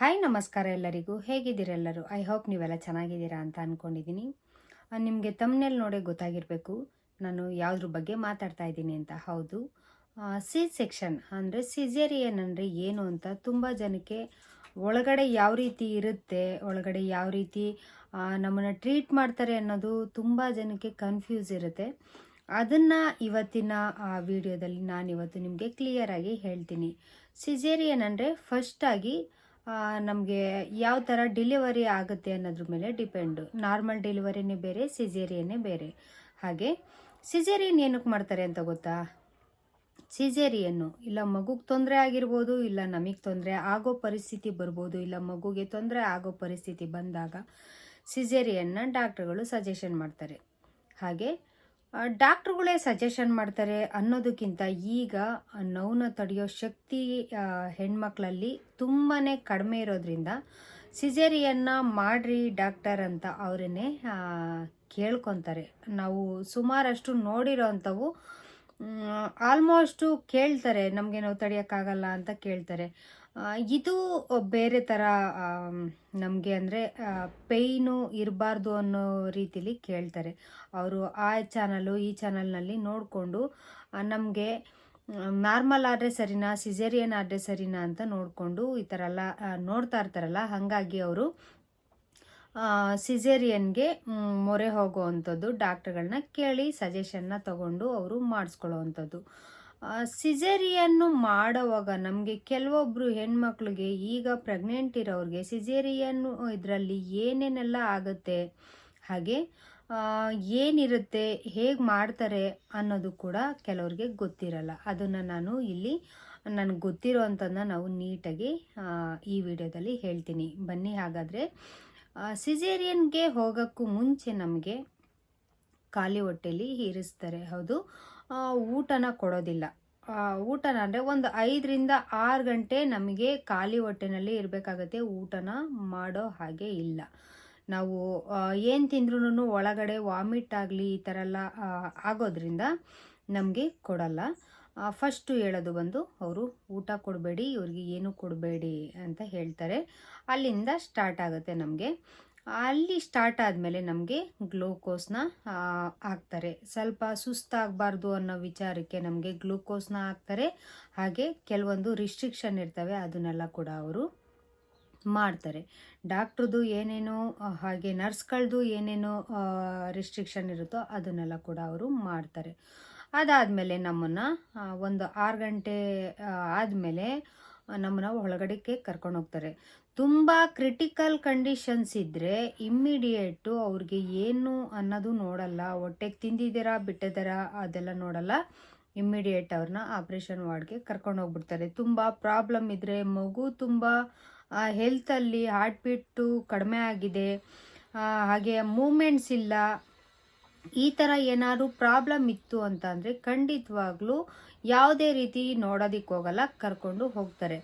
Hi ನಮಸ್ಕಾರ ಎಲ್ಲರಿಗೂ. ಹೇಗಿದ್ದೀರೆಲ್ಲರೂ I hope ನೀವೆಲ್ಲ ಚೆನ್ನಾಗಿದ್ದೀರಾ ಅಂತ ಅಂದ್ಕೊಂಡಿದ್ದೀನಿ ನಿಮಗೆ ತಮ್ಮನೇಲಿ ನೋಡೇ ಗೊತ್ತಾಗಿರಬೇಕು. ನಾನು ಯಾವುದ್ರ ಬಗ್ಗೆ ಮಾತಾಡ್ತಾ ಇದ್ದೀನಿ ಅಂತ. ಹೌದು. ಸಿ ಸೆಕ್ಷನ್ ಅಂದರೆ ಸಿಜೇರಿಯನ್ ಅಂದರೆ ಏನು ಅಂತ ತುಂಬ ಜನಕ್ಕೆ ಒಳಗಡೆ ಯಾವ ರೀತಿ ಇರುತ್ತೆ, ಒಳಗಡೆ ಯಾವ ರೀತಿ ನಮ್ಮನ್ನು ಟ್ರೀಟ್ ಮಾಡ್ತಾರೆ ಅನ್ನೋದು ತುಂಬ ಜನಕ್ಕೆ ಕನ್ಫ್ಯೂಸ್ ಇರುತ್ತೆ. ಅದನ್ನು ಇವತ್ತಿನ ವಿಡಿಯೋದಲ್ಲಿ ನಾನು ಇವತ್ತು ನಿಮಗೆ ಕ್ಲಿಯರಾಗಿ ಹೇಳ್ತೀನಿ. ಸಿಜೇರಿಯನ್ ಅಂದರೆ ಫಸ್ಟಾಗಿ ನಮಗೆ ಯಾವ ಥರ ಡೆಲಿವರಿ ಆಗುತ್ತೆ ಅನ್ನೋದ್ರ ಮೇಲೆ ಡಿಪೆಂಡು ನಾರ್ಮಲ್ ಡೆಲಿವರಿನೇ ಬೇರೆ ಸಿಜೇರಿಯನ್ನೇ ಬೇರೆ. ಹಾಗೆ ಸಿಜೇರಿಯನ್ ಏನಕ್ಕೆ ಮಾಡ್ತಾರೆ ಅಂತ ಗೊತ್ತಾ? ಸಿಜೇರಿಯನ್ನು ಇಲ್ಲ ಮಗುಗೆ ತೊಂದರೆ ಆಗಿರ್ಬೋದು, ಇಲ್ಲ ನಮಗೆ ತೊಂದರೆ ಆಗೋ ಪರಿಸ್ಥಿತಿ ಬರ್ಬೋದು, ಇಲ್ಲ ಮಗುಗೆ ತೊಂದರೆ ಆಗೋ ಪರಿಸ್ಥಿತಿ ಬಂದಾಗ ಸಿಜೇರಿಯನ್ನ ಡಾಕ್ಟ್ರುಗಳು ಸಜೆಷನ್ ಮಾಡ್ತಾರೆ. ಹಾಗೆ ಡಾಕ್ಟ್ರುಗಳೇ ಸಜೆಷನ್ ಮಾಡ್ತಾರೆ ಅನ್ನೋದಕ್ಕಿಂತ ಈಗ ನೋವನ್ನ ತಡೆಯೋ ಶಕ್ತಿ ಹೆಣ್ಮಕ್ಳಲ್ಲಿ ತುಂಬಾ ಕಡಿಮೆ ಇರೋದ್ರಿಂದ ಸಿಜೇರಿಯನ್ನ ಮಾಡ್ರಿ ಡಾಕ್ಟರ್ ಅಂತ ಅವರನ್ನೇ ಕೇಳ್ಕೊತಾರೆ. ನಾವು ಸುಮಾರಷ್ಟು ನೋಡಿರೋ ಅಂಥವು ಆಲ್ಮೋಸ್ಟು ಕೇಳ್ತಾರೆ, ನಮಗೆ ನಾವು ತಡೆಯೋಕ್ಕಾಗಲ್ಲ ಅಂತ ಕೇಳ್ತಾರೆ. ಇದು ಬೇರೆ ಥರ ನಮಗೆ ಅಂದರೆ ಪೇಯ್ನು ಇರಬಾರ್ದು ಅನ್ನೋ ರೀತಿಲಿ ಕೇಳ್ತಾರೆ. ಅವರು ಆ ಚಾನಲು, ಈ ಚಾನಲ್ನಲ್ಲಿ ನೋಡಿಕೊಂಡು ನಮಗೆ ನಾರ್ಮಲ್ ಆದರೆ ಸರಿನಾ ಸಿಜೇರಿಯನ್ ಆದರೆ ಸರಿನಾ ಅಂತ ನೋಡಿಕೊಂಡು ಈ ಥರ ಎಲ್ಲ ನೋಡ್ತಾ ಇರ್ತಾರಲ್ಲ, ಹಾಗಾಗಿ ಅವರು ಸಿಜೇರಿಯನ್ಗೆ ಮೊರೆ ಹೋಗುವಂಥದ್ದು ಡಾಕ್ಟ್ರುಗಳನ್ನ ಕೇಳಿ, ಸಜೆಷನ್ನ ತಗೊಂಡು ಅವರು ಮಾಡಿಸ್ಕೊಳ್ಳೋ ಅಂಥದ್ದು ಸಿಸೇರಿಯನ್ನು ಮಾಡೋವಾಗ ನಮಗೆ ಕೆಲವೊಬ್ಬರು ಹೆಣ್ಮಕ್ಳಿಗೆ ಈಗ ಪ್ರೆಗ್ನೆಂಟ್ ಇರೋರಿಗೆ ಸಿಜೇರಿಯನ್ನು, ಇದರಲ್ಲಿ ಏನೇನೆಲ್ಲ ಆಗುತ್ತೆ, ಹಾಗೆ ಏನಿರುತ್ತೆ, ಹೇಗೆ ಮಾಡ್ತಾರೆ ಅನ್ನೋದು ಕೂಡ ಕೆಲವ್ರಿಗೆ ಗೊತ್ತಿರಲ್ಲ. ಅದನ್ನು ನಾನು ಇಲ್ಲಿ, ನನಗೆ ಗೊತ್ತಿರೋ ಅಂಥದ್ದನ್ನ ನಾವು ನೀಟಾಗಿ ಈ ವಿಡಿಯೋದಲ್ಲಿ ಹೇಳ್ತೀನಿ. ಬನ್ನಿ ಹಾಗಾದರೆ ಸಿಜೇರಿಯನ್ಗೆ ಹೋಗೋಕ್ಕೂ ಮುಂಚೆ ನಮಗೆ ಖಾಲಿ ಹೊಟ್ಟೆಲಿ ಇರಿಸ್ತಾರೆ. ಹೌದು. ಊಟನ ಕೊಡೋದಿಲ್ಲ. ಊಟನ ಅಂದರೆ ಒಂದು ಐದರಿಂದ ಆರು ಗಂಟೆ ನಮಗೆ ಖಾಲಿ ಹೊಟ್ಟೆನಲ್ಲಿ ಇರಬೇಕಾಗತ್ತೆ ಊಟನ ಮಾಡೋ ಹಾಗೆ ಇಲ್ಲ. ನಾವು ಏನು ತಿಂದ್ರೂ ಒಳಗಡೆ ವಾಮಿಟ್ ಆಗಲಿ ಈ ಥರ ಎಲ್ಲ ಆಗೋದ್ರಿಂದ ನಮಗೆ ಕೊಡಲ್ಲ. ಫಸ್ಟು ಹೇಳೋದು ಬಂದು ಅವರು ಊಟ ಕೊಡಬೇಡಿ, ಇವ್ರಿಗೆ ಏನು ಕೊಡಬೇಡಿ ಅಂತ ಹೇಳ್ತಾರೆ. ಅಲ್ಲಿಂದ ಸ್ಟಾರ್ಟ್ ಆಗುತ್ತೆ ನಮಗೆ. ಅಲ್ಲಿ ಸ್ಟಾರ್ಟ್ ಆದಮೇಲೆ ನಮಗೆ ಗ್ಲೂಕೋಸ್ನ ಹಾಕ್ತಾರೆ. ಸ್ವಲ್ಪ ಸುಸ್ತಾಗಬಾರ್ದು ಅನ್ನೋ ವಿಚಾರಕ್ಕೆ ನಮಗೆ ಗ್ಲೂಕೋಸ್ನ ಹಾಕ್ತಾರೆ. ಹಾಗೆ ಕೆಲವೊಂದು ರಿಸ್ಟ್ರಿಕ್ಷನ್ ಇರ್ತವೆ, ಅದನ್ನೆಲ್ಲ ಕೂಡ ಅವರು ಮಾಡ್ತಾರೆ. ಡಾಕ್ಟ್ರದ್ದು ಏನೇನು, ಹಾಗೆ ನರ್ಸ್ಗಳದ್ದು ಏನೇನು ರಿಸ್ಟ್ರಿಕ್ಷನ್ ಇರುತ್ತೋ ಅದನ್ನೆಲ್ಲ ಕೂಡ ಅವರು ಮಾಡ್ತಾರೆ. ಅದಾದಮೇಲೆ ನಮ್ಮನ್ನು ಒಂದು ಆರು ಗಂಟೆ ಆದಮೇಲೆ ನಮ್ಮನ್ನು ಒಳಗಡೆಗೆ ಕರ್ಕೊಂಡು ಹೋಗ್ತಾರೆ. ತುಂಬ ಕ್ರಿಟಿಕಲ್ ಕಂಡೀಷನ್ಸ್ ಇದ್ದರೆ ಇಮ್ಮಿಡಿಯೇಟು ಅವ್ರಿಗೆ ಏನು ಅನ್ನೋದು ನೋಡಲ್ಲ. ಹೊಟ್ಟೆಗೆ ತಿಂದಿದ್ದೀರಾ, ಬಿಟ್ಟಿದ್ದೀರಾ ಅದೆಲ್ಲ ನೋಡಲ್ಲ. ಇಮ್ಮಿಡಿಯೇಟ್ ಅವ್ರನ್ನ ಆಪ್ರೇಷನ್ ವಾರ್ಡ್ಗೆ ಕರ್ಕೊಂಡು ಹೋಗ್ಬಿಡ್ತಾರೆ. ತುಂಬ ಪ್ರಾಬ್ಲಮ್ ಇದ್ದರೆ ಮಗು ತುಂಬ ಹೆಲ್ತಲ್ಲಿ ಹಾರ್ಟ್ ಬೀಟು ಕಡಿಮೆ ಆಗಿದೆ. ಹಾಗೆ ಮೂಮೆಂಟ್ಸ್ ಇಲ್ಲ. ಈ ಥರ ಏನಾದ್ರು ಪ್ರಾಬ್ಲಮ್ ಇತ್ತು ಅಂತ ಅಂದರೆ ಖಂಡಿತವಾಗ್ಲೂ ಯಾವುದೇ ರೀತಿ ನೋಡೋದಕ್ಕೆ ಹೋಗಲ್ಲ, ಕರ್ಕೊಂಡು ಹೋಗ್ತಾರೆ.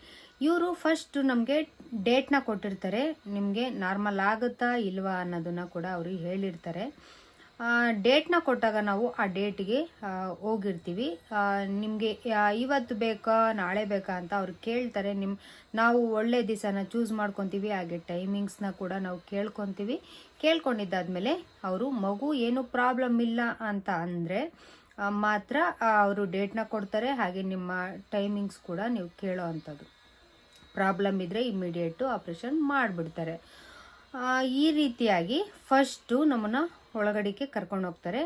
ಇವರು ಫಸ್ಟ್ ನಮಗೆ ಡೇಟ್ನ ಕೊಟ್ಟಿರ್ತಾರೆ. ನಿಮಗೆ ನಾರ್ಮಲ್ ಆಗುತ್ತಾ ಇಲ್ವಾ ಅನ್ನೋದನ್ನು ಕೂಡ ಅವರು ಹೇಳಿರ್ತಾರೆ. ಡೇಟ್ನ ಕೊಟ್ಟಾಗ ನಾವು ಆ ಡೇಟ್ಗೆ ಹೋಗಿರ್ತೀವಿ. ನಿಮಗೆ ಇವತ್ತು ಬೇಕಾ, ನಾಳೆ ಬೇಕಾ ಅಂತ ಅವ್ರು ಕೇಳ್ತಾರೆ. ನಿಮ್ಮ ನಾವು ಒಳ್ಳೆ ದಿವಸನ ಚೂಸ್ ಮಾಡ್ಕೊತೀವಿ, ಹಾಗೆ ಟೈಮಿಂಗ್ಸ್ನ ಕೂಡ ನಾವು ಕೇಳ್ಕೊತೀವಿ. ಕೇಳ್ಕೊಂಡಿದ್ದಾದ್ಮೇಲೆ ಅವರು ಮಗು ಏನು ಪ್ರಾಬ್ಲಮ್ ಇಲ್ಲ ಅಂತ ಅಂದರೆ ಮಾತ್ರ ಅವರು ಡೇಟ್ನ ಕೊಡ್ತಾರೆ. ಹಾಗೆ ನಿಮ್ಮ ಟೈಮಿಂಗ್ಸ್ ಕೂಡ ನೀವು ಕೇಳೋ ಅಂಥದ್ದು. ಪ್ರಾಬ್ಲಮ್ ಇದ್ದರೆ ಇಮ್ಮಿಡಿಯೇಟು ಆಪ್ರೇಷನ್ ಮಾಡಿಬಿಡ್ತಾರೆ. ಈ ರೀತಿಯಾಗಿ ಫಸ್ಟು ನಮ್ಮನ್ನು ಒಳಗಡೆಗೆ ಕರ್ಕೊಂಡು ಹೋಗ್ತಾರೆ.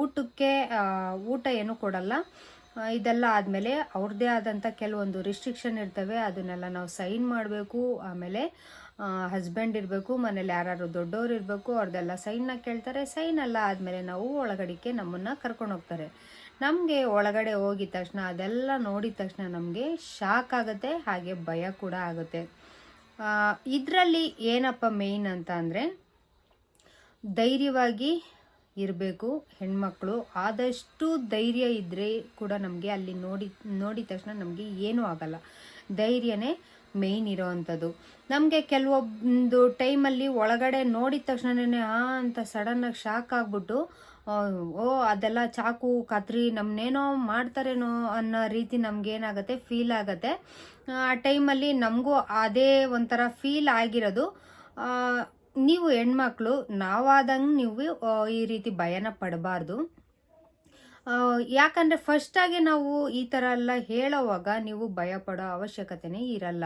ಊಟಕ್ಕೆ ಊಟ ಏನು ಕೊಡಲ್ಲ. ಇದೆಲ್ಲ ಆದಮೇಲೆ ಅವ್ರದ್ದೇ ಆದಂಥ ಕೆಲವೊಂದು ರಿಸ್ಟ್ರಿಕ್ಷನ್ ಇರ್ತವೆ. ಅದನ್ನೆಲ್ಲ ನಾವು ಸೈನ್ ಮಾಡಬೇಕು. ಆಮೇಲೆ ಹಸ್ಬೆಂಡ್ ಇರಬೇಕು, ಮನೇಲಿ ಯಾರು ದೊಡ್ಡವ್ರು ಇರಬೇಕು ಅವ್ರದ್ದೆಲ್ಲ ಸೈನ್ನ ಕೇಳ್ತಾರೆ. ಸೈನ್ ಎಲ್ಲ ಆದಮೇಲೆ ನಾವು ಒಳಗಡೆಗೆ ನಮ್ಮನ್ನು ಕರ್ಕೊಂಡು ಹೋಗ್ತಾರೆ. ನಮಗೆ ಒಳಗಡೆ ಹೋಗಿದ ತಕ್ಷಣ, ಅದೆಲ್ಲ ನೋಡಿದ ತಕ್ಷಣ ನಮಗೆ ಶಾಕ್ ಆಗುತ್ತೆ, ಹಾಗೆ ಭಯ ಕೂಡ ಆಗುತ್ತೆ. ಇದರಲ್ಲಿ ಏನಪ್ಪ ಮೇಯ್ನ್ ಅಂತ ಅಂದರೆ, ಧೈರ್ಯವಾಗಿ ಇರಬೇಕು ಹೆಣ್ಮಕ್ಳು. ಆದಷ್ಟು ಧೈರ್ಯ ಇದ್ದರೆ ಕೂಡ ನಮಗೆ ಅಲ್ಲಿ ನೋಡಿ, ನೋಡಿದ ತಕ್ಷಣ ನಮಗೆ ಏನೂ ಆಗಲ್ಲ. ಧೈರ್ಯನೇ ಮೇಯ್ನ್ ಇರೋ ಅಂಥದ್ದು ನಮಗೆ ಕೆಲವೊಂದು ಟೈಮಲ್ಲಿ ಒಳಗಡೆ ನೋಡಿದ ತಕ್ಷಣನೇ, ಆ, ಅಂತ ಸಡನ್ನಾಗಿ ಶಾಕ್ ಆಗಿಬಿಟ್ಟು ಓ, ಅದೆಲ್ಲ ಚಾಕು, ಕತ್ರಿ ನಮ್ಮನ್ನೇನೋ ಮಾಡ್ತಾರೇನೋ ಅನ್ನೋ ರೀತಿ ನಮ್ಗೇನಾಗತ್ತೆ ಫೀಲ್ ಆಗತ್ತೆ. ಆ ಟೈಮಲ್ಲಿ ನಮಗೂ ಅದೇ ಒಂಥರ ಫೀಲ್ ಆಗಿರೋದು. ನೀವು ಹೆಣ್ಮಕ್ಳು, ನಾವಾದಂಗೆ ನೀವು ಈ ರೀತಿ ಭಯನ ಪಡಬಾರ್ದು. ಯಾಕಂದರೆ ಯಾಕಂದ್ರೆ ಫಸ್ಟಾಗಿ ನಾವು ಈ ಥರ ಎಲ್ಲ ಹೇಳೋವಾಗ ನೀವು ಭಯ ಪಡೋ ಅವಶ್ಯಕತೆನೇ ಇರಲ್ಲ.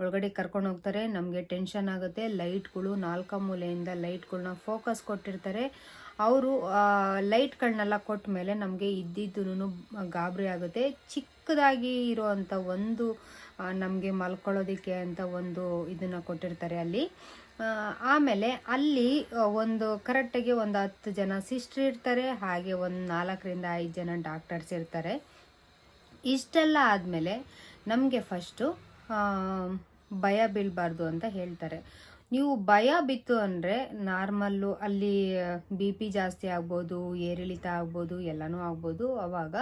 ಒಳಗಡೆ ಕರ್ಕೊಂಡು ಹೋಗ್ತಾರೆ, ನಮಗೆ ಟೆನ್ಷನ್ ಆಗುತ್ತೆ ಲೈಟ್ಗಳು ನಾಲ್ಕ ಮೂಲೆಯಿಂದ ಲೈಟ್ಗಳನ್ನ ಫೋಕಸ್ ಕೊಟ್ಟಿರ್ತಾರೆ. ಅವರು ಲೈಟ್ಗಳನ್ನೆಲ್ಲ ಕೊಟ್ಟ ಮೇಲೆ ನಮಗೆ ಇದ್ದಿದ್ದು ಗಾಬರಿ ಆಗುತ್ತೆ. ಚಿಕ್ಕದಾಗಿ ಇರೋವಂಥ ಒಂದು ನಮಗೆ ಮಲ್ಕೊಳ್ಳೋದಕ್ಕೆ ಅಂತ ಒಂದು ಇದನ್ನು ಕೊಟ್ಟಿರ್ತಾರೆ ಅಲ್ಲಿ. ಆಮೇಲೆ ಅಲ್ಲಿ ಒಂದು ಕರೆಕ್ಟಾಗಿ ಒಂದು ಹತ್ತು ಜನ ಸಿಸ್ಟರ್ ಇರ್ತಾರೆ, ಹಾಗೆ ಒಂದು ನಾಲ್ಕರಿಂದ ಐದು ಜನ ಡಾಕ್ಟರ್ಸ್ ಇರ್ತಾರೆ. ಇಷ್ಟೆಲ್ಲ ಆದಮೇಲೆ ನಮಗೆ ಫಸ್ಟು ಭಯ ಬೀಳಬಾರ್ದು ಅಂತ ಹೇಳ್ತಾರೆ. ನೀವು ಭಯ ಬಿತ್ತು ಅಂದರೆ ನಾರ್ಮಲ್ಲು ಅಲ್ಲಿ ಬಿ ಪಿ ಜಾಸ್ತಿ ಆಗ್ಬೋದು, ಏರಿಳಿತ ಆಗ್ಬೋದು, ಎಲ್ಲನೂ ಆಗ್ಬೋದು, ಅವಾಗ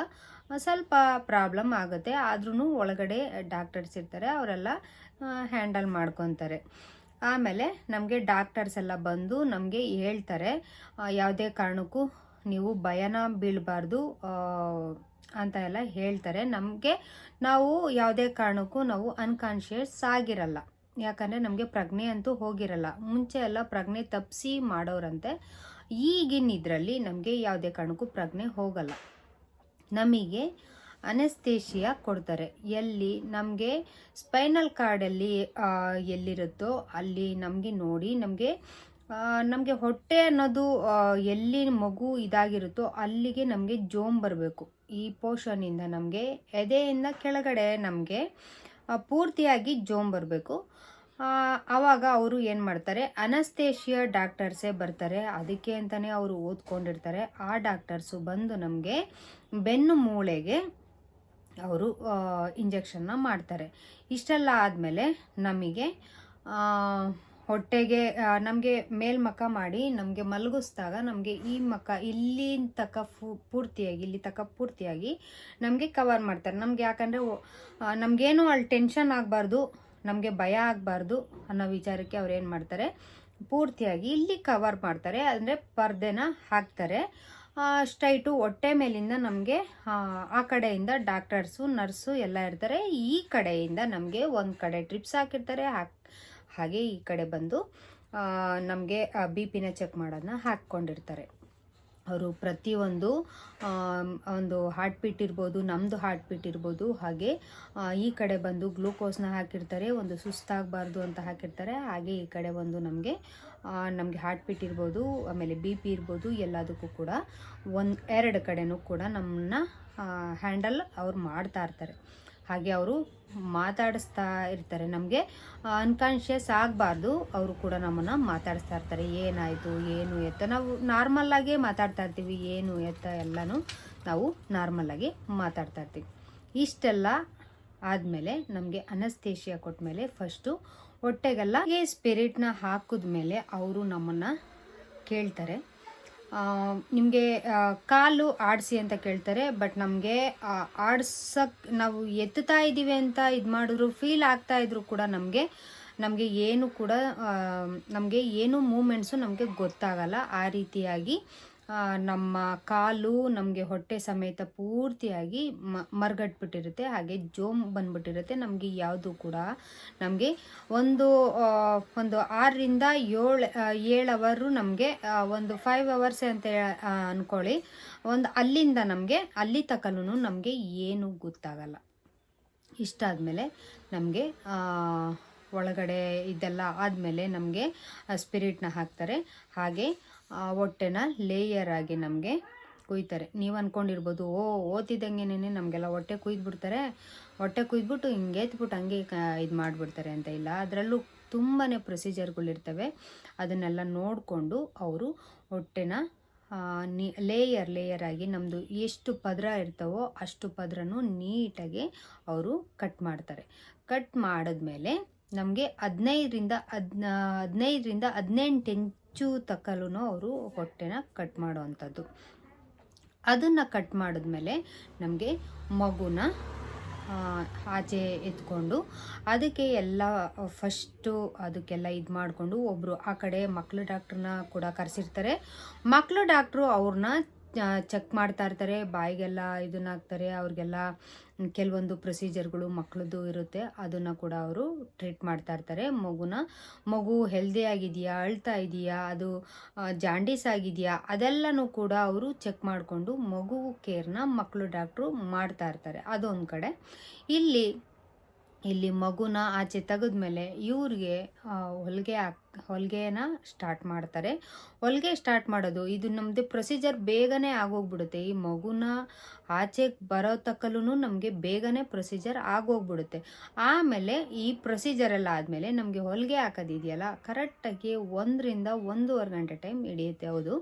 ಸ್ವಲ್ಪ ಪ್ರಾಬ್ಲಮ್ ಆಗುತ್ತೆ. ಆದ್ರೂ ಒಳಗಡೆ ಡಾಕ್ಟರ್ಸ್ ಇರ್ತಾರೆ, ಅವರೆಲ್ಲ ಹ್ಯಾಂಡಲ್ ಮಾಡ್ಕೊತಾರೆ. ಆಮೇಲೆ ನಮಗೆ ಡಾಕ್ಟರ್ಸ್ ಎಲ್ಲ ಬಂದು ನಮಗೆ ಹೇಳ್ತಾರೆ ಯಾವುದೇ ಕಾರಣಕ್ಕೂ ನೀವು ಭಯನ ಬೀಳಬಾರ್ದು ಅಂತ ಎಲ್ಲ ಹೇಳ್ತಾರೆ. ನಮಗೆ ನಾವು ಯಾವುದೇ ಕಾರಣಕ್ಕೂ ನಾವು ಅನ್ಕಾನ್ಷಿಯಸ್ ಆಗಿರಲ್ಲ. ಯಾಕಂದರೆ ನಮಗೆ ಪ್ರಜ್ಞೆ ಅಂತೂ ಹೋಗಿರಲ್ಲ. ಮುಂಚೆ ಎಲ್ಲ ಪ್ರಜ್ಞೆ ತಪ್ಪಿಸಿ ಮಾಡೋರಂತೆ. ಈಗಿನ ಇದರಲ್ಲಿ ನಮಗೆ ಯಾವುದೇ ಕಾರಣಕ್ಕೂ ಪ್ರಜ್ಞೆ ಹೋಗಲ್ಲ. ನಮಗೆ ಅನೆಸ್ತೇಷಿಯಾ ಕೊಡ್ತಾರೆ. ಎಲ್ಲಿ ನಮಗೆ ಸ್ಪೈನಲ್ ಕಾರ್ಡಲ್ಲಿ ಎಲ್ಲಿರುತ್ತೋ ಅಲ್ಲಿ ನಮಗೆ ನೋಡಿ ನಮಗೆ ನಮಗೆ ಹೊಟ್ಟೆ ಅನ್ನೋದು ಎಲ್ಲಿ ಮಗು ಇದಾಗಿರುತ್ತೋ ಅಲ್ಲಿಗೆ ನಮಗೆ ಜೋಮ್ ಬರಬೇಕು. ಈ ಪೋರ್ಷನಿಂದ ನಮಗೆ ಎದೆಯಿಂದ ಕೆಳಗಡೆ ನಮಗೆ ಪೂರ್ತಿಯಾಗಿ ಜೋಮ್ ಬರಬೇಕು. ಆವಾಗ ಅವರು ಏನು ಮಾಡ್ತಾರೆ? ಅನಸ್ತೇಷಿಯ ಡಾಕ್ಟರ್ಸೇ ಬರ್ತಾರೆ. ಅದಕ್ಕೆ ಅಂತಲೇ ಅವರು ಓದ್ಕೊಂಡಿರ್ತಾರೆ. ಆ ಡಾಕ್ಟರ್ಸು ಬಂದು ನಮಗೆ ಬೆನ್ನು ಮೂಳೆಗೆ ಅವರು ಇಂಜೆಕ್ಷನ್ನ ಮಾಡ್ತಾರೆ. ಇಷ್ಟೆಲ್ಲ ಆದಮೇಲೆ ನಮಗೆ ಹೊಟ್ಟೆಗೆ ನಮಗೆ ಮೇಲ್ಮಕ ಮಾಡಿ, ನಮಗೆ ಮಲಗಿಸ್ದಾಗ ನಮಗೆ ಈ ಮಕ ಇಲ್ಲಿ ತಕ್ಕ ಫು, ಪೂರ್ತಿಯಾಗಿ, ಇಲ್ಲಿ ತಕ್ಕ ಪೂರ್ತಿಯಾಗಿ ನಮಗೆ ಕವರ್ ಮಾಡ್ತಾರೆ. ನಮ್ಗೆ ಯಾಕಂದರೆ ನಮಗೇನು ಅಲ್ಲಿ ಟೆನ್ಷನ್ ಆಗಬಾರ್ದು, ನಮಗೆ ಭಯ ಆಗಬಾರ್ದು ಅನ್ನೋ ವಿಚಾರಕ್ಕೆ ಅವ್ರು ಏನು ಮಾಡ್ತಾರೆ, ಪೂರ್ತಿಯಾಗಿ ಇಲ್ಲಿ ಕವರ್ ಮಾಡ್ತಾರೆ. ಅಂದರೆ ಪರ್ದೆನ ಹಾಕ್ತಾರೆ. ಸ್ಟ್ರೈಟು ಹೊಟ್ಟೆ ಮೇಲಿಂದ ನಮಗೆ, ಆ ಕಡೆಯಿಂದ ಡಾಕ್ಟರ್ಸು ನರ್ಸು ಎಲ್ಲ ಇರ್ತಾರೆ. ಈ ಕಡೆಯಿಂದ ನಮಗೆ ಒಂದು ಕಡೆ ಟ್ರಿಪ್ಸ್ ಹಾಕಿರ್ತಾರೆ. ಹಾಕ್ ಹಾಗೆ ಈ ಕಡೆ ಬಂದು ನಮಗೆ ಬಿ ಪಿನ ಚೆಕ್ ಮಾಡೋದನ್ನ ಹಾಕ್ಕೊಂಡಿರ್ತಾರೆ. ಅವರು ಪ್ರತಿಯೊಂದು ಒಂದು ಹಾರ್ಟ್ ಬೀಟ್ ಇರ್ಬೋದು ನಮ್ಮದು ಹಾರ್ಟ್ ಬೀಟ್ ಇರ್ಬೋದು, ಹಾಗೆ ಈ ಕಡೆ ಬಂದು ಗ್ಲೂಕೋಸ್ನ ಹಾಕಿರ್ತಾರೆ, ಒಂದು ಸುಸ್ತಾಗಬಾರ್ದು ಅಂತ ಹಾಕಿರ್ತಾರೆ, ಹಾಗೆ ಈ ಕಡೆ ಬಂದು ನಮಗೆ ನಮಗೆ ಹಾರ್ಟ್ ಬೀಟ್ ಇರ್ಬೋದು, ಆಮೇಲೆ ಬಿ ಪಿ ಇರ್ಬೋದು, ಎಲ್ಲದಕ್ಕೂ ಕೂಡ ಒಂದು, ಎರಡು ಕಡೆನೂ ಕೂಡ ನಮ್ಮನ್ನ ಹ್ಯಾಂಡಲ್ ಅವ್ರು ಮಾಡ್ತಾ ಇರ್ತಾರೆ. ಹಾಗೆ ಅವರು ಮಾತಾಡಿಸ್ತಾ ಇರ್ತಾರೆ. ನಮಗೆ ಅನ್ಕಾನ್ಷಿಯಸ್ ಆಗಬಾರ್ದು. ಅವರು ಕೂಡ ನಮ್ಮನ್ನು ಮಾತಾಡಿಸ್ತಾ ಇರ್ತಾರೆ. ಏನಾಯಿತು, ಏನು ಎತ್ತ? ನಾವು ನಾರ್ಮಲ್ಲಾಗೆ ಮಾತಾಡ್ತಾ ಇರ್ತೀವಿ. ಏನು ಎತ್ತ? ಎಲ್ಲನೂ ನಾವು ನಾರ್ಮಲ್ಲಾಗಿ ಮಾತಾಡ್ತಾ ಇರ್ತೀವಿ. ಇಷ್ಟೆಲ್ಲ ಆದಮೇಲೆ ನಮಗೆ ಅನಸ್ತೇಷಿಯ ಕೊಟ್ಟ ಮೇಲೆ ಫಸ್ಟು ಹೊಟ್ಟೆಗೆಲ್ಲ ಸ್ಪಿರಿಟ್ನ ಹಾಕಿದ್ಮೇಲೆ ಅವರು ನಮ್ಮನ್ನು ಕೇಳ್ತಾರೆ. ನಿಮಗೆ ಕಾಲು ಆಡಿಸಿ ಅಂತ ಕೇಳ್ತಾರೆ, ಬಟ್ ನಮಗೆ ಆಡ್ಸಕ್ಕೆ ನಾವು ಎತ್ತುತ್ತಾ ಇದ್ದೀವಿ ಅಂತ ಇದು ಮಾಡಿದ್ರು ಫೀಲ್ ಆಗ್ತಾ ಇದ್ರು ಕೂಡ ನಮಗೆ ನಮಗೆ ಏನು ಕೂಡ ನಮಗೆ ಏನು ಮೂಮೆಂಟ್ಸು ನಮಗೆ ಗೊತ್ತಾಗಲ್ಲ ಆ ರೀತಿಯಾಗಿ. ನಮ್ಮ ಕಾಲು ನಮಗೆ ಹೊಟ್ಟೆ ಸಮೇತ ಪೂರ್ತಿಯಾಗಿ ಮ, ಮರ್ಗಟ್ಬಿಟ್ಟಿರುತ್ತೆ, ಹಾಗೆ ಜೋಮ್ ಬಂದ್ಬಿಟ್ಟಿರುತ್ತೆ ನಮಗೆ ಯಾವುದು ಕೂಡ. ನಮಗೆ ಒಂದು ಒಂದು ಆರರಿಂದ ಏಳು ಏಳು ಅವರು ನಮಗೆ ಒಂದು ಫೈವ್ ಅವರ್ಸ್ ಅಂತ ಅಂದ್ಕೊಳ್ಳಿ ಒಂದು ಅಲ್ಲಿಂದ ನಮಗೆ, ಅಲ್ಲಿ ತಕಲೂ ನಮಗೆ ಏನು ಗೊತ್ತಾಗಲ್ಲ. ಇಷ್ಟಾದಮೇಲೆ ನಮಗೆ ಒಳಗಡೆ ಇದೆಲ್ಲ ಆದಮೇಲೆ ನಮಗೆ ಸ್ಪಿರಿಟ್ನ ಹಾಕ್ತಾರೆ. ಹಾಗೆ ಹೊಟ್ಟೆನ ಲೇಯರ್ ಆಗಿ ನಮಗೆ ಕುಯ್ತಾರೆ. ನೀವು ಅಂದ್ಕೊಂಡಿರ್ಬೋದು ಓ ಓದ್ತಿದ್ದಂಗೆನೇ ನಮಗೆಲ್ಲ ಹೊಟ್ಟೆ ಕುಯ್ದುಬಿಡ್ತಾರೆ. ಹೊಟ್ಟೆ ಕುಯ್ದುಬಿಟ್ಟು ಹಿಂಗೆ ಎತ್ಬಿಟ್ಟು ಹಂಗೆ ಇದು ಮಾಡಿಬಿಡ್ತಾರೆ ಅಂತ ಇಲ್ಲ. ಅದರಲ್ಲೂ ತುಂಬಾ ಪ್ರೊಸೀಜರ್ಗಳಿರ್ತವೆ ಅದನ್ನೆಲ್ಲ ನೋಡಿಕೊಂಡು ಅವರು ಹೊಟ್ಟೆನ ನೀ ಲೇಯರ್ ಲೇಯರ್ ಆಗಿ ನಮ್ಮದು ಎಷ್ಟು ಪದರ ಇರ್ತವೋ ಅಷ್ಟು ಪದರನೂ ನೀಟಾಗಿ ಅವರು ಕಟ್ ಮಾಡ್ತಾರೆ. ಕಟ್ ಮಾಡಿದ್ಮೇಲೆ ನಮಗೆ ಹದಿನೈದರಿಂದ ಹದಿನ, ಹದಿನೈದರಿಂದ ಹದಿನೆಂಟು ಇಂಚು ತಕ್ಕಲೂ ಅವರು ಹೊಟ್ಟೆನ ಕಟ್ ಮಾಡುವಂಥದ್ದು. ಅದನ್ನು ಕಟ್ ಮಾಡಿದ್ಮೇಲೆ ನಮಗೆ ಮಗುನ ಆಚೆ ಎತ್ಕೊಂಡು ಅದಕ್ಕೆ ಎಲ್ಲ ಫಸ್ಟು ಅದಕ್ಕೆಲ್ಲ ಇದು ಮಾಡಿಕೊಂಡು ಒಬ್ಬರು ಆ ಕಡೆ ಮಕ್ಕಳು ಡಾಕ್ಟ್ರನ್ನ ಕೂಡ ಕರೆಸಿರ್ತಾರೆ. ಮಕ್ಕಳು ಡಾಕ್ಟ್ರು ಅವ್ರನ್ನ ಚೆಕ್ ಮಾಡ್ತಾ ಇರ್ತಾರೆ, ಬಾಯಿಗೆಲ್ಲ ಇದನ್ನ ಹಾಕ್ತಾರೆ, ಅವ್ರಿಗೆಲ್ಲ ಕೆಲವೊಂದು ಪ್ರೊಸೀಜರ್ಗಳು ಮಕ್ಕಳದ್ದು ಇರುತ್ತೆ, ಅದನ್ನು ಕೂಡ ಅವರು ಟ್ರೀಟ್ ಮಾಡ್ತಾ ಇರ್ತಾರೆ. ಮಗುನ, ಮಗು ಹೆಲ್ದಿ ಆಗಿದೆಯಾ, ಅಳ್ತಾ ಇದೆಯಾ, ಅದು ಜಾಂಡೀಸ್ ಆಗಿದೆಯಾ, ಅದೆಲ್ಲನೂ ಕೂಡ ಅವರು ಚೆಕ್ ಮಾಡಿಕೊಂಡು ಮಗು ಕೇರ್ನ ಮಕ್ಕಳು ಡಾಕ್ಟ್ರು ಮಾಡ್ತಾ ಇರ್ತಾರೆ. ಅದೊಂದು ಕಡೆ. ಇಲ್ಲಿ ಇಲ್ಲಿ ಮಗುನ ಆಚೆ ತೆಗೆದ್ಮೇಲೆ ಇವ್ರಿಗೆ ಹೊಲಿಗೆ ಹಾಕ್ ಹೊಲಿಗೆನ ಸ್ಟಾರ್ಟ್ ಮಾಡ್ತಾರೆ. ಹೊಲಿಗೆ ಸ್ಟಾರ್ಟ್ ಮಾಡೋದು, ಇದು ನಮ್ಮದು ಪ್ರೊಸೀಜರ್ ಬೇಗನೆ ಆಗೋಗ್ಬಿಡುತ್ತೆ. ಈ ಮಗುನ ಆಚೆ ಬರೋ ತಕ್ಕಲೂ ನಮಗೆ ಬೇಗನೆ ಪ್ರೊಸೀಜರ್ ಆಗೋಗ್ಬಿಡುತ್ತೆ. ಆಮೇಲೆ ಈ ಪ್ರೊಸೀಜರ್ ಎಲ್ಲ ಆದಮೇಲೆ ನಮಗೆ ಹೊಲಿಗೆ ಹಾಕೋದಿದೆಯಲ್ಲ, ಕರೆಕ್ಟಾಗಿ ಒಂದರಿಂದ ಒಂದೂವರೆ ಗಂಟೆ ಟೈಮ್ ಹಿಡಿಯುತ್ತೆ ಹೌದು.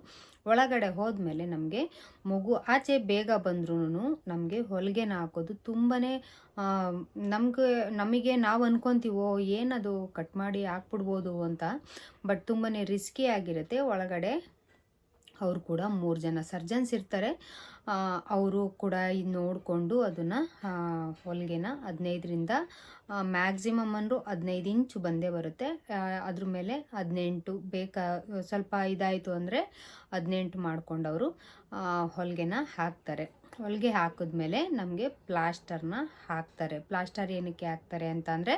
ಒಳಗಡೆ ಹೋದ್ಮೇಲೆ ನಮಗೆ ಮಗು ಆಚೆ ಬೇಗ ಬಂದ್ರೂ ನಮಗೆ ಹೊಲಿಗೆನ ಹಾಕೋದು ತುಂಬಾ ನಮಗೆ ನಮಗೆ ನಾವು ಅನ್ಕೊತೀವೋ, ಏನದು ಕಟ್ ಮಾಡಿ ಹಾಕ್ಬಿಡ್ಬೋದು ಅಂತ ಬಟ್ ತುಂಬಾ ರಿಸ್ಕಿ ಆಗಿರುತ್ತೆ. ಒಳಗಡೆ ಅವರು ಕೂಡ ಮೂರು ಜನ ಸರ್ಜನ್ಸ್ ಇರ್ತಾರೆ. ಅವರು ಕೂಡ ಇದು ನೋಡಿಕೊಂಡು ಅದನ್ನು ಹೊಲಿಗೆನ ಹದಿನೈದರಿಂದ ಮ್ಯಾಕ್ಸಿಮಮ್ ಅಂದರೂ ಹದಿನೈದು ಇಂಚು ಬಂದೇ ಬರುತ್ತೆ. ಅದ್ರ ಮೇಲೆ ಹದಿನೆಂಟು ಬೇಕಾ, ಸ್ವಲ್ಪ ಇದಾಯಿತು ಅಂದರೆ ಹದಿನೆಂಟು ಮಾಡ್ಕೊಂಡವರು ಹೊಲಿಗೆನ ಹಾಕ್ತಾರೆ. ಹೊಲಿಗೆ ಹಾಕಿದ್ಮೇಲೆ ನಮಗೆ ಪ್ಲಾಸ್ಟರ್ನ ಹಾಕ್ತಾರೆ. ಪ್ಲಾಸ್ಟರ್ ಏನಕ್ಕೆ ಹಾಕ್ತಾರೆ ಅಂತಂದರೆ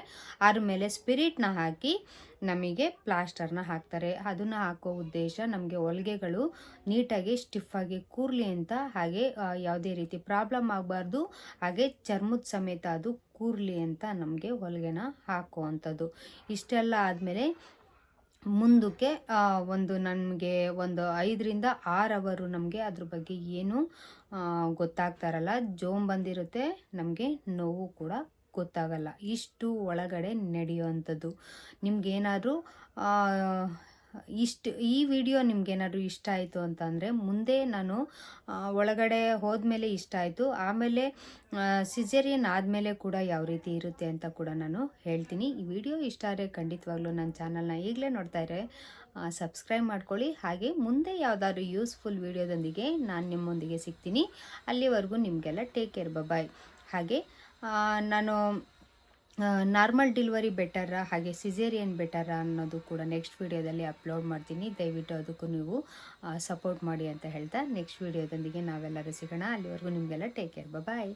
ಅದ್ರ ಮೇಲೆ ಸ್ಪಿರಿಟ್ನ ಹಾಕಿ ನಮಗೆ ಪ್ಲಾಸ್ಟರ್ನ ಹಾಕ್ತಾರೆ. ಅದನ್ನು ಹಾಕೋ ಉದ್ದೇಶ ನಮಗೆ ಹೊಲಿಗೆಗಳು ನೀಟಾಗಿ ಸ್ಟಿಫಾಗಿ ಕೂರಲಿ ಅಂತ ಹಾಗೆ ಯಾವುದೇ ರೀತಿ ಪ್ರಾಬ್ಲಮ್ ಆಗಬಾರ್ದು, ಹಾಗೆ ಚರ್ಮದ ಸಮೇತ ಅದು ಕೂರಲಿ ಅಂತ ನಮಗೆ ಹೊಲಿಗೆನ ಹಾಕುವಂಥದ್ದು. ಇಷ್ಟೆಲ್ಲ ಆದಮೇಲೆ ಮುಂದಕ್ಕೆ ಒಂದು ನಮಗೆ ಒಂದು ಐದರಿಂದ ಆರು ಅವರು ನಮಗೆ ಅದ್ರ ಬಗ್ಗೆ ಏನು ಗೊತ್ತಾಗ್ತಾ ಇರಲ್ಲ ಜೋಮ್ ಬಂದಿರುತ್ತೆ ನಮಗೆ ನೋವು ಕೂಡ ಗೊತ್ತಾಗಲ್ಲ. ಇಷ್ಟು ಒಳಗಡೆ ನಡೆಯುವಂಥದ್ದು. ನಿಮ್ಗೇನಾದರೂ ಇಷ್ಟು ಈ ವಿಡಿಯೋ ನಿಮ್ಗೇನಾದರೂ ಇಷ್ಟ ಆಯಿತು ಅಂತಂದರೆ ಮುಂದೆ ನಾನು ಒಳಗಡೆ ಹೋದ್ಮೇಲೆ ಇಷ್ಟ ಆಯಿತು. ಆಮೇಲೆ ಸಿಜೇರಿಯನ್ ಆದಮೇಲೆ ಕೂಡ ಯಾವ ರೀತಿ ಇರುತ್ತೆ ಅಂತ ಕೂಡ ನಾನು ಹೇಳ್ತೀನಿ. ಈ ವಿಡಿಯೋ ಇಷ್ಟ ಆದರೆ ಖಂಡಿತವಾಗ್ಲೂ ನನ್ನ ಚಾನಲ್ನ ಈಗಲೇ ನೋಡ್ತಾ ಇದ್ರೆ ಸಬ್ಸ್ಕ್ರೈಬ್ ಮಾಡ್ಕೊಳ್ಳಿ. ಹಾಗೆ ಮುಂದೆ ಯಾವ್ದಾದ್ರು ಯೂಸ್ಫುಲ್ ವಿಡಿಯೋದೊಂದಿಗೆ ನಾನು ನಿಮ್ಮೊಂದಿಗೆ ಸಿಗ್ತೀನಿ. ಅಲ್ಲಿವರೆಗೂ ನಿಮಗೆಲ್ಲ ಟೇಕ್ ಕೇರ್ ಬಾಯ್ ಹಾಗೆ ನಾನು ನಾರ್ಮಲ್ ಡಿಲ್ವರಿ ಬೆಟರಾ ಹಾಗೆ ಸಿಸೇರಿಯನ್ ಬೆಟರಾ ಅನ್ನೋದು ಕೂಡ ನೆಕ್ಸ್ಟ್ ವಿಡಿಯೋದಲ್ಲಿ ಅಪ್ಲೋಡ್ ಮಾಡ್ತೀನಿ. ದಯವಿಟ್ಟು ಅದಕ್ಕೂ ನೀವು ಸಪೋರ್ಟ್ ಮಾಡಿ ಅಂತ ಹೇಳ್ತಾ ನೆಕ್ಸ್ಟ್ ವೀಡಿಯೋದೊಂದಿಗೆ ನಾವೆಲ್ಲರೂ ಸಿಗೋಣ. ಅಲ್ಲಿವರೆಗೂ ನಿಮಗೆಲ್ಲ ಟೇಕ್ ಕೇರ್ ಬಾಯ್